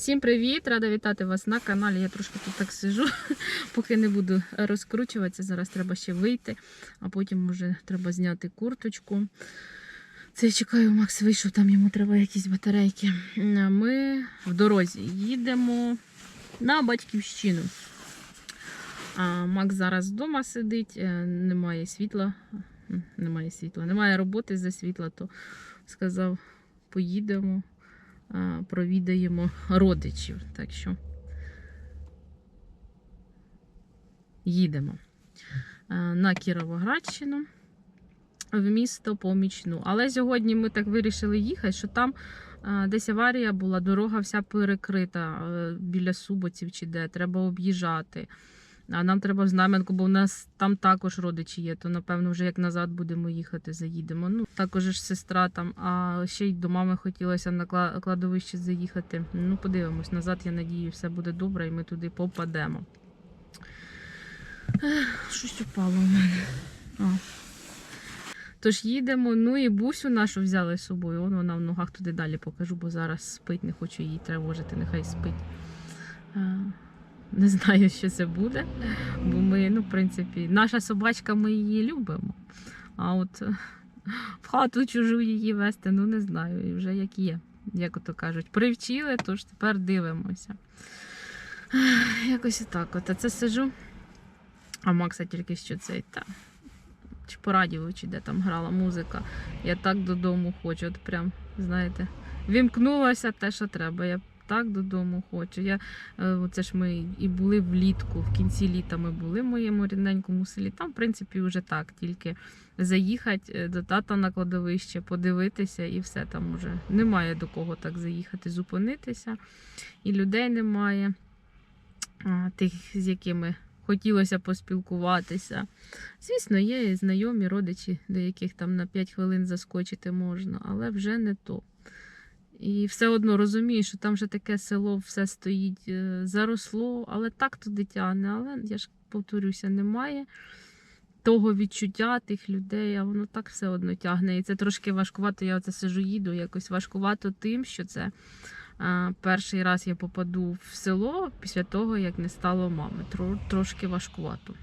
Всім привіт! Рада вітати вас на каналі. Я трошки тут так сижу, поки не буду розкручуватися. Зараз треба ще вийти, а потім вже треба зняти курточку. Це я чекаю, Макс вийшов, там йому треба якісь батарейки. Ми в дорозі їдемо на батьківщину. А Макс зараз вдома сидить, е, немає світла. Немає світла, немає роботи за світла, то сказав, поїдемо провідаємо родичів. Так що їдемо на Кіровоградщину в місто Помічну. Але сьогодні ми так вирішили їхати, що там десь аварія була, дорога вся перекрита біля Суботів чи де, треба об'їжджати. А нам треба в Знам'янку, бо в нас там також родичі є, то напевно вже як назад будемо їхати, заїдемо. Ну, також ж сестра там, а ще й до мами хотілося на кладовище заїхати. Ну, подивимось, назад, я надію, все буде добре, і ми туди попадемо. Щось упало в мене. А. Тож їдемо. Ну і бусю нашу взяли з собою. Вон вона в ногах туди далі покажу, бо зараз спить, не хочу її тривожити, нехай спить. Не знаю, що це буде. Бо ми, ну, в принципі, наша собачка, ми її любимо. А от е, в хату чужу її вести, ну не знаю, і вже як є, як ото кажуть. Привчили, тож тепер дивимося. Якось отак. От. А це сижу. А Макса тільки що цей та. Чи по радіо, чи де там грала музика. Я так додому хочу. От прям, знаєте, вімкнулося те, що треба. Я так додому хочу. Я Е, Оце ж ми і були влітку, в кінці літа ми були в моєму рідненькому селі. Там, в принципі, вже так, тільки заїхати е, до тата на кладовище, подивитися і все там уже немає до кого так заїхати, зупинитися. І людей немає, тих, з якими хотілося поспілкуватися. Звісно, є і знайомі родичі, до яких там на 5 хвилин заскочити можна, але вже не то. І все одно розумію, що там вже таке село все стоїть, е, заросло, але так туди тягне. Але я ж повторюся, немає того відчуття тих людей, а воно так все одно тягне. І це трошки важкувато. Я оце сижу, їду, якось важкувато тим, що це а, перший раз я попаду в село після того, як не стало мами. Тро, трошки важкувато.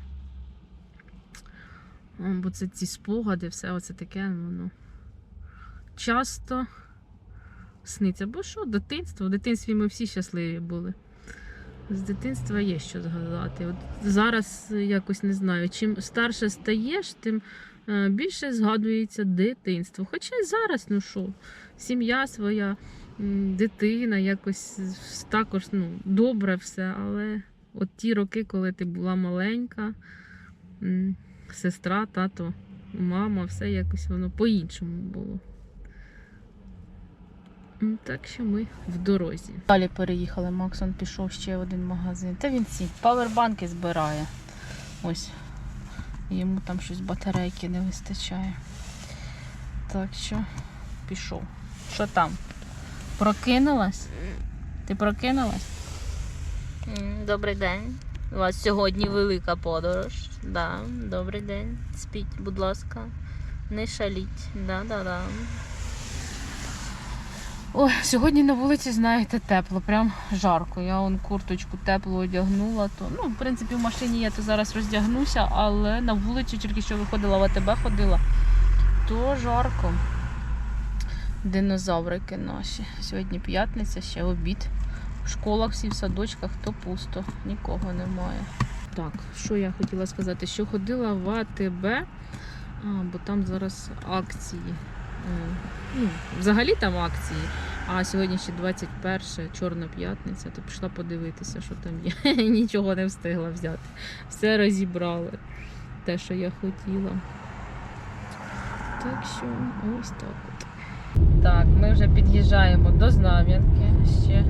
Бо це ці спогади, все оце таке, воно часто сниться. Бо що, дитинство? В дитинстві ми всі щасливі були. З дитинства є що згадати. От зараз якось не знаю, чим старше стаєш, тим е, більше згадується дитинство. Хоча й зараз, ну що, сім'я своя, дитина, якось також ну, добре все, але от ті роки, коли ти була маленька, сестра, тато, мама, все якось воно по-іншому було. Так що ми в дорозі. Далі переїхали. Максон пішов ще один магазин. Та він ці павербанки збирає. Ось. Йому там щось батарейки не вистачає. Так що пішов. Що там? Прокинулась? Ти прокинулась? Добрий день. У вас сьогодні велика подорож. Да, добрий день. Спіть, будь ласка. Не шаліть. Да, да, да. Ой, сьогодні на вулиці, знаєте, тепло, прям жарко. Я он курточку теплу одягнула, то ну, в принципі, в машині я то зараз роздягнуся, але на вулицю тільки що виходила в АТБ ходила, то жарко. Динозаврики наші. Сьогодні п'ятниця, ще обід. В школах всі в садочках, то пусто, нікого немає. Так, що я хотіла сказати, що ходила в АТБ, а, бо там зараз акції. Е, Ну, взагалі там акції. А сьогодні ще 21 Чорна п'ятниця, то пішла подивитися, що там є. Нічого не встигла взяти. Все розібрали. Те, що я хотіла. Так що ось так от. Так, ми вже під'їжджаємо до Знам'янки. Ще,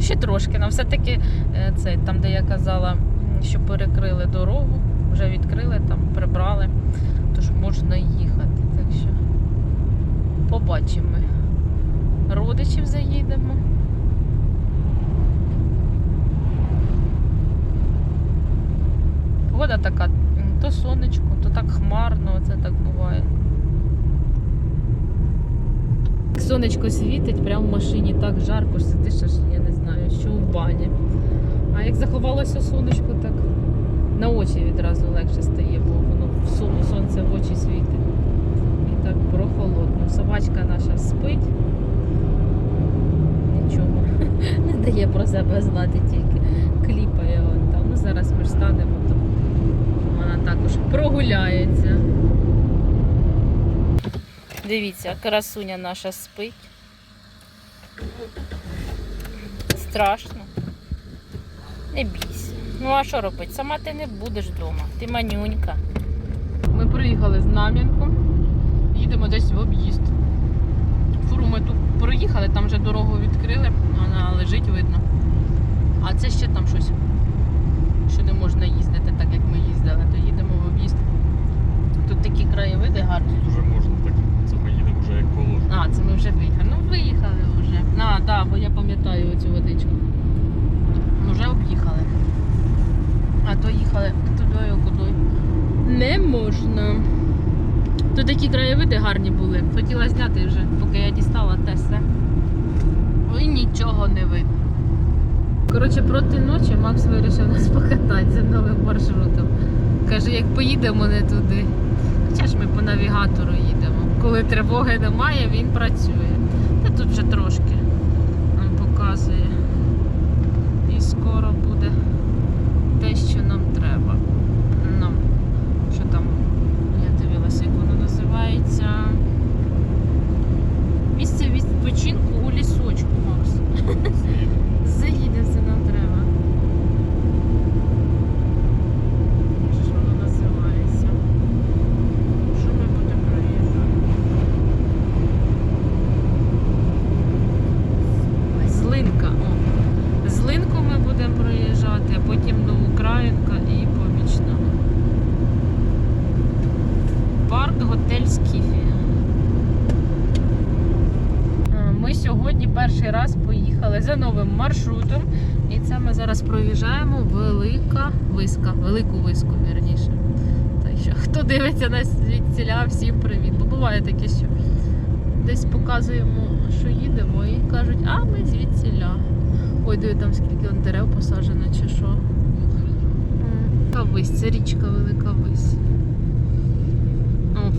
ще трошки. Нам все-таки е, це, там, де я казала, що перекрили дорогу, вже відкрили, там прибрали, тож можна їхати. Так що побачимо. Родичів заїдемо. Погода така, то сонечко, то так хмарно, це так буває. Сонечко світить, прямо в машині так жарко, сидиш, аж я не знаю, що сховалося сонечко, так на очі відразу легше стає, бо воно в сонце в очі світить. І так прохолодно. Собачка наша спить. Нічого не дає про себе знати тільки. Кліпає вон там. Ну зараз ми ж станемо, то вона також прогуляється. Дивіться, красуня наша спить. Страшно. Не бійся. Ну а що робити? Сама ти не будеш вдома. Ти манюнька. Ми приїхали з Нам'янку. Їдемо десь в об'їзд. Фуру ми тут проїхали, там вже дорогу відкрили, вона лежить, видно. А це ще там щось, що не можна їздити, так як ми їздили, то їдемо в об'їзд. Тут такі краєвиди гарні. Тут вже можна так. Це ми їдемо вже як положено. А, це ми вже виїхали. Ну, виїхали вже. А, так, да, бо я пам'ятаю цю водичку. Ну, вже об'їхали. А то їхали тудою кудою. Не можна. Тут такі краєвиди гарні були. Хотіла зняти вже, поки я дістала те все. І нічого не видно. Коротше, проти ночі Макс вирішив нас покататися новим маршрутом. Каже, як поїдемо не туди. Хоча ж ми по навігатору їдемо. Коли тривоги немає, він працює. Та тут вже трошки нам показує. І скоро буде те, що нам треба. Нам, що там, я дивилася, як воно називається. Місце відпочинку у лісочку, Макс. Заїде, це нам треба. Що ж воно називається? Що ми будемо проїжджати? Злинка. О. Злинку ми будемо проїжджати, а потім Новоукраїнка і Помічна. Парк Готель Скіфія. Е, Ми сьогодні перший раз поїхали за новим маршрутом. І це ми зараз проїжджаємо Велика Виска. Велику виску, вірніше. Так що, хто дивиться нас звідсіля, всім привіт. Бо буває таке, що десь показуємо, що їдемо, і кажуть, а ми звідсіля. Ой, диви, там скільки он дерев посаджено чи що. Велика вись, це річка Велика Вись.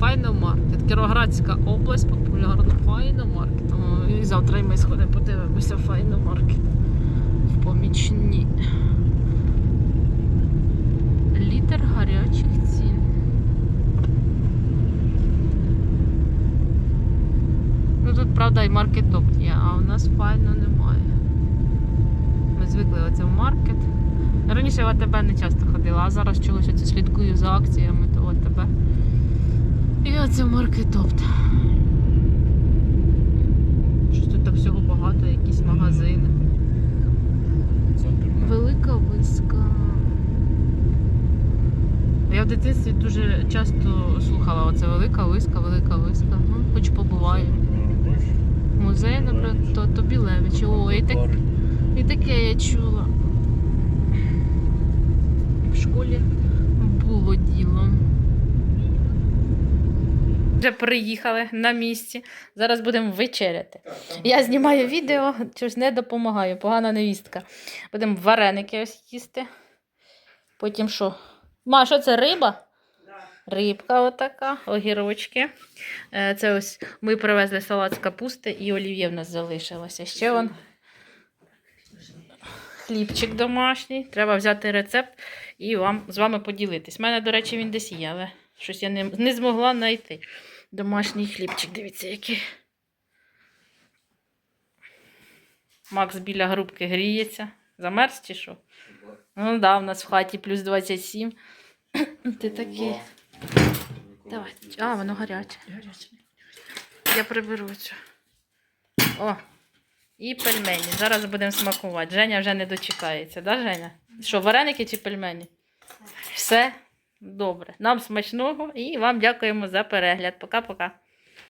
О, Файно маркет. Кіровоградська область популярна файно маркет. І завтра ми сходимо подивимося файно маркет. В помічні. Літр гарячих цін. Ну тут, правда, і маркетоп є, а у нас файно немає. Ми звикли оце в маркет. Раніше в АТБ не часто ходила, а зараз чогось оце слідкую за акціями, то АТБ. І оце маркетопт. Щось тут так всього багато, якісь магазини. Велика виска. Я в дитинстві дуже часто слухала оце велика виска, велика виска. Ну, хоч побуваю. Музей, наприклад, то, то Білевич. О, і, так, і таке я чула. В школі було діло. Вже приїхали на місці. Зараз будемо вечеряти. Я знімаю відео, щось не допомагаю, погана невістка. Будемо вареники ось їсти. Потім що? Ма, що це риба? Рибка отака, огірочки. Е, Це ось ми привезли салат з капусти і олів'є в нас залишилося. Ще он хлібчик домашній. Треба взяти рецепт і вам, з вами поділитись. У мене, до речі, він десь є, але щось я не, не змогла знайти. Домашній хлібчик, дивіться, який. Макс біля грубки гріється. Замерз чи що? Ну да, в нас в хаті плюс 27. Ти такий. Давай. А, воно гаряче. Я приберу цю. О. І пельмені. Зараз будемо смакувати. Женя вже не дочекається, да, Женя? Що, вареники чи пельмені? Все добре. Нам смачного і вам дякуємо за перегляд. Пока-пока.